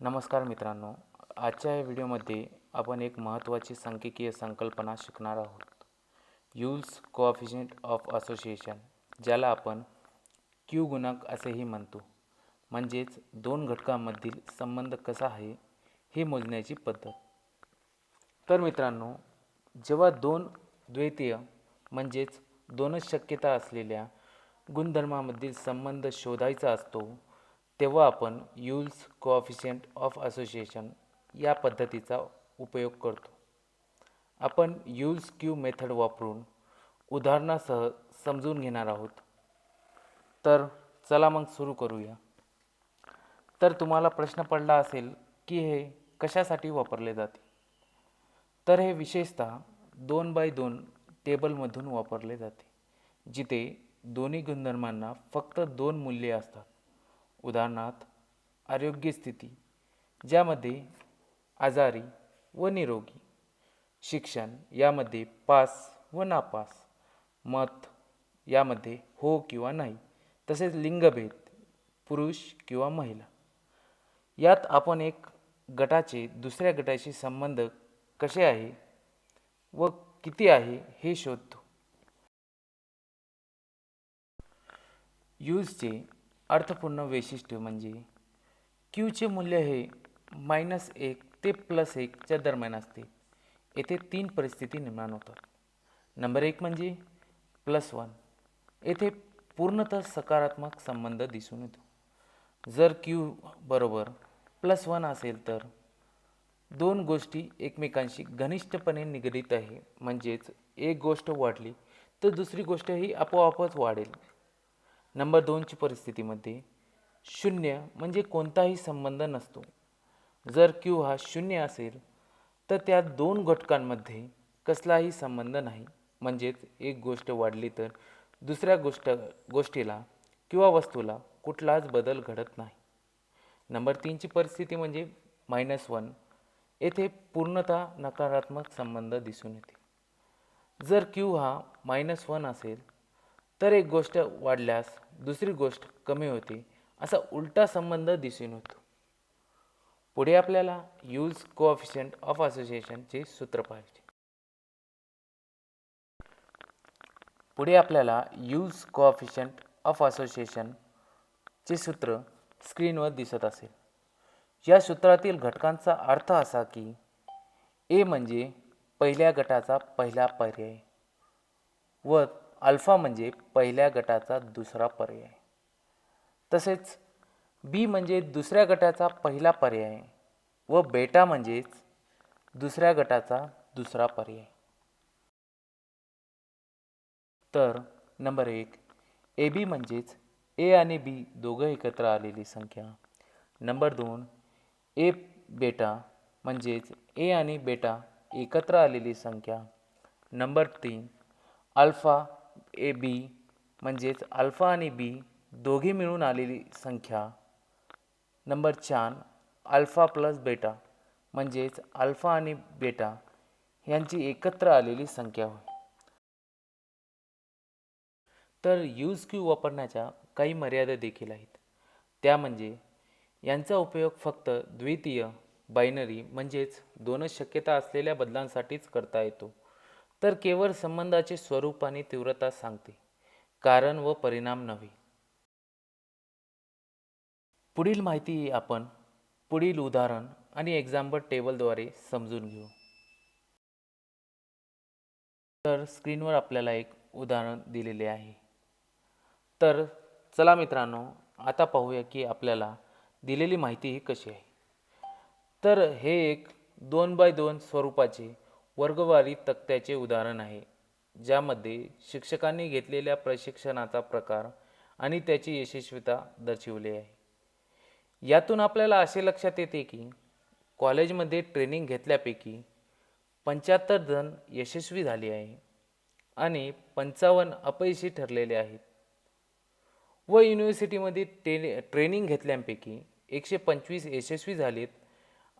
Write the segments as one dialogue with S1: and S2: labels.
S1: नमस्कार मित्रांनो आजच्या या व्हिडिओमध्ये आपण एक महत्त्वाची सांख्यिकीय संकल्पना शिकणार आहोत. युल्स कोऑफिशियंट ऑफ असोसिएशन ज्याला आपण क्यू गुणांक असेही म्हणतो. म्हणजेच दोन घटकांमधील संबंध कसा आहे हे मोजण्याची पद्धत. तर मित्रांनो जेव्हा दोन द्वैतीय म्हणजेच दोनच शक्यता असलेल्या गुणधर्मामधील संबंध शोधायचा असतो तेव्हा आपण युल्स कोऑफिशियंट ऑफ असोसिएशन या पद्धतीचा उपयोग करतो. आपण युल्स क्यू मेथड वापरून उदाहरणासह समजून घेणार आहोत. तर चला मग सुरू करूया. तर तुम्हाला प्रश्न पडला असेल की हे कशासाठी वापरले जाते? तर हे विशेषतः दोन बाय दोन टेबलमधून वापरले जाते जिथे दोन्ही गुणधर्मांना फक्त दोन मूल्ये असतात. उदाहरणार्थ आरोग्य स्थिती ज्यामध्ये आजारी व निरोगी शिक्षण यामध्ये पास व नापास मत यामध्ये हो किंवा नाही तसेच लिंगभेद पुरुष किंवा महिला. यात आपण एक गटाचे दुसऱ्या गटाशी संबंध कसे आहे व किती आहे हे शोधतो. यूजचे अर्थपूर्ण वैशिष्ट्य म्हणजे क्यूचे मूल्य हे मायनस एक ते प्लस एकच्या दरम्यान असते. येथे तीन परिस्थिती निर्माण होतात. नंबर एक म्हणजे प्लस वन येथे पूर्णतः सकारात्मक संबंध दिसून येतो. जर क्यू बरोबर प्लस वन असेल तर दोन गोष्टी एकमेकांशी घनिष्ठपणे निगडीत आहे. म्हणजेच एक गोष्ट वाढली तर दुसरी गोष्ट ही आपोआपच वाढेल. नंबर दोनची परिस्थितीमध्ये शून्य म्हणजे कोणताही संबंध नसतो. जर क्यू हा शून्य असेल तर त्या दोन घटकांमध्ये कसलाही संबंध नाही. म्हणजेच एक गोष्ट वाढली तर दुसऱ्या गोष्ट गोष्टीला किंवा वस्तूला कुठलाच बदल घडत नाही. नंबर तीनची परिस्थिती म्हणजे मायनस वन येथे पूर्णतः नकारात्मक संबंध दिसून येते. जर क्यू हा मायनस वन असेल तर एक गोष्ट वाढल्यास दुसरी गोष्ट कमी होते. असा उलटा संबंध दिसून येतो. पुढे आपल्याला यूज कोऑफिशियंट ऑफ असोसिएशनचे सूत्र पाहिजे पुढे आपल्याला यूज कोऑफिशियंट ऑफ असोसिएशनचे सूत्र स्क्रीनवर दिसत असेल. या सूत्रातील घटकांचा अर्थ असा की ए म्हणजे पहिल्या गटाचा पहिला पर्याय व अल्फा म्हणजे पहिल्या गटाचा दुसरा पर्याय. तसेच बी म्हणजे दुसऱ्या गटाचा पहिला पर्याय व बेटा म्हणजेच दुसऱ्या गटाचा दुसरा पर्याय. तर नंबर एक ए बी म्हणजेच ए आणि बी दोघं एकत्र आलेली संख्या. नंबर दोन ए बेटा म्हणजेच ए आणि बेटा एकत्र आलेली संख्या. नंबर तीन अल्फा ए बी म्हणजेच अल्फा आणि बी दोघे मिळून आलेली संख्या. नंबर चार अल्फा प्लस बेटा म्हणजेच अल्फा आणि बेटा यांची एकत्र आलेली संख्या होय. तर यूज क्यू वापरण्याच्या काही मर्यादा देखील आहेत. त्या म्हणजे यांचा उपयोग फक्त द्वितीय बायनरी म्हणजेच दोनच शक्यता असलेल्या बदलांसाठीच करता येतो. तर केवळ संबंधाचे स्वरूप आणि तीव्रता सांगते. कारण व परिणाम नव्हे. पुढील माहिती आपण पुढील उदाहरण आणि एक्झाम्पल टेबलद्वारे समजून घेऊ. तर स्क्रीनवर आपल्याला एक उदाहरण दिलेले आहे. तर चला मित्रांनो आता पाहूया की आपल्याला दिलेली माहिती ही कशी आहे. तर हे एक दोन बाय दोन स्वरूपाचे वर्गवारी तक्त्याचे उदाहरण आहे ज्यामध्ये शिक्षकांनी घेतलेल्या प्रशिक्षणाचा प्रकार आणि त्याची यशस्वीता दर्शविली आहे. यातून आपल्याला असे लक्षात येते की कॉलेजमध्ये ट्रेनिंग घेतल्यापैकी पंच्याहत्तर जण यशस्वी झाले आहे आणि पंचावन्न अपयशी ठरलेले आहेत. व युनिव्हर्सिटीमध्ये ट्रे ट्रेनिंग घेतल्यापैकी एकशे पंचवीस यशस्वी झालेत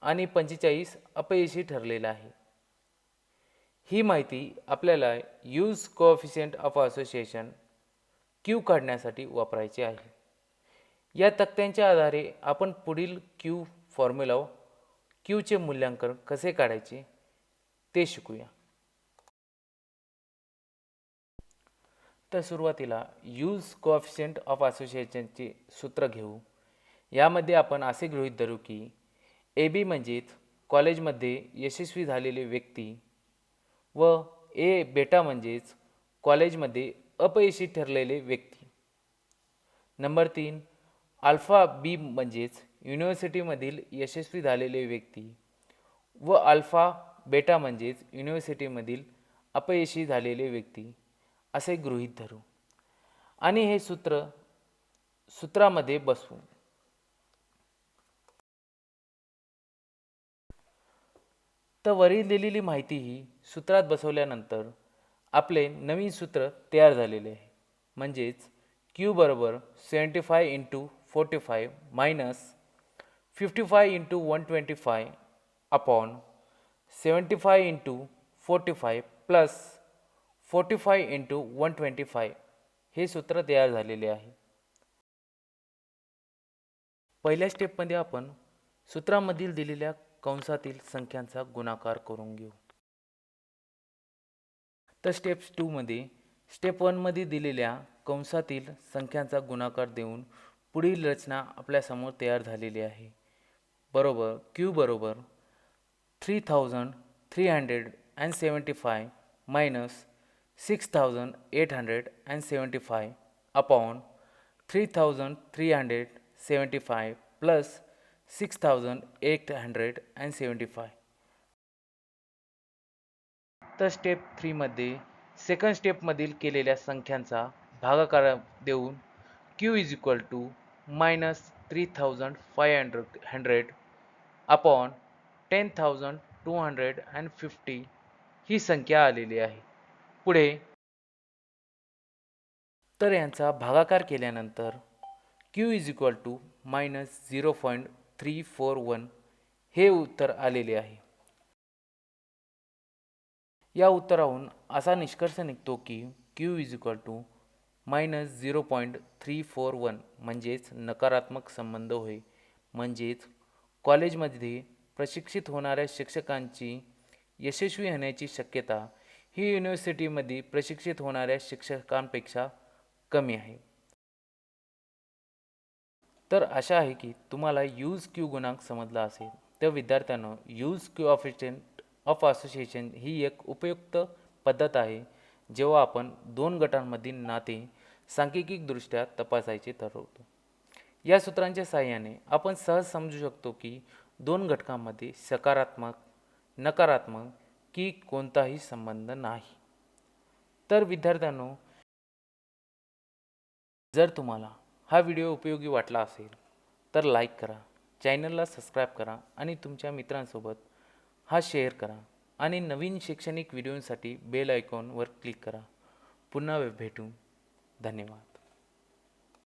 S1: आणि पंचेचाळीस अपयशी ठरलेलं आहे ही माहिती आपल्याला Yule's coefficient of association Q काढण्यासाठी वापरायची आहे. या तक्त्यांच्या आधारे आपण पुढील क्यू फॉर्म्युला क्यूचे मूल्यांकन कसे काढायचे ते शिकूया. तर सुरुवातीला यूज कोऑफिशियंट ऑफ असोसिएशनचे सूत्र घेऊ. यामध्ये आपण असे गृहीत धरू की ए बी म्हणजेच कॉलेजमध्ये यशस्वी झालेले व्यक्ती व ए बेटा म्हणजेच कॉलेजमध्ये अपयशी ठरलेले व्यक्ती. नंबर तीन अल्फा बी म्हणजेच युनिव्हर्सिटीमधील यशस्वी झालेले व्यक्ती व अल्फा बेटा म्हणजेच युनिव्हर्सिटीमधील अपयशी झालेले व्यक्ती असे गृहीत धरू. आणि हे सूत्र सूत्रामध्ये बसवू. तर वरील दिलेली माहिती ही सूत्रात बसवल्यानंतर आपले नवीन सूत्र तयार झालेले आहे. म्हणजेच क्यू बरोबर seventy five into forty five minus fifty five into one twenty five upon seventy five into forty five plus forty five into one twenty five हे सूत्र तयार झालेले आहे. पहिल्या स्टेपमध्ये आपण सूत्रामधील दिलेल्या कंसातील संख्यांचा गुणाकार करून घेऊ. तर स्टेप टूमध्ये स्टेप वनमध्ये दिलेल्या कंसातील संख्यांचा गुणाकार देऊन पुढील रचना आपल्यासमोर तयार झालेली आहे. बरोबर क्यू बरोबर three thousand three hundred and seventy five minus six thousand eight hundred and seventy five upon three thousand three hundred seventy five plus six thousand eight hundred and seventy five. तर step थ्रीमध्ये second स्टेपमधील केलेल्या संख्यांचा भागाकार देऊन Q is equal to minus three thousand five hundred hundred upon ten thousand two hundred and fifty ही संख्या आलेली आहे. पुढे तर यांचा भागाकार केल्यानंतर Q is equal to minus zero point three four one हे उत्तर आलेले आहे या उत्तराहून असा निष्कर्ष निघतो की Q is equal to minus zero point three four one म्हणजेच नकारात्मक संबंध होय म्हणजेच कॉलेजमध्ये प्रशिक्षित होणाऱ्या शिक्षकांची यशस्वी होण्याची शक्यता ही युनिव्हर्सिटीमध्ये प्रशिक्षित होणाऱ्या शिक्षकांपेक्षा कमी आहे तर अशा आहे की तुम्हाला यूज क्यू गुणांक समजला असेल. तर विद्यार्थ्यांनो use coefficient of association ही एक उपयुक्त पद्धत आहे जेव्हा आपण दोन गटांमधील नाते सांख्यिकीदृष्ट्या तपासायचे ठरवतो. या सूत्रांच्या साहाय्याने आपण सहज समजू शकतो की दोन घटकांमध्ये सकारात्मक नकारात्मक की कोणताही संबंध नाही. तर विद्यार्थ्यांनो जर तुम्हाला हा व्हिडिओ उपयोगी वाटला असेल तर लाईक करा चॅनलला सबस्क्राईब करा आणि तुमच्या मित्रांसोबत हा शेअर करा आणि नवीन शैक्षणिक व्हिडिओंसाठी बेल आयकॉनवर क्लिक करा. पुन्हा भेटू. धन्यवाद.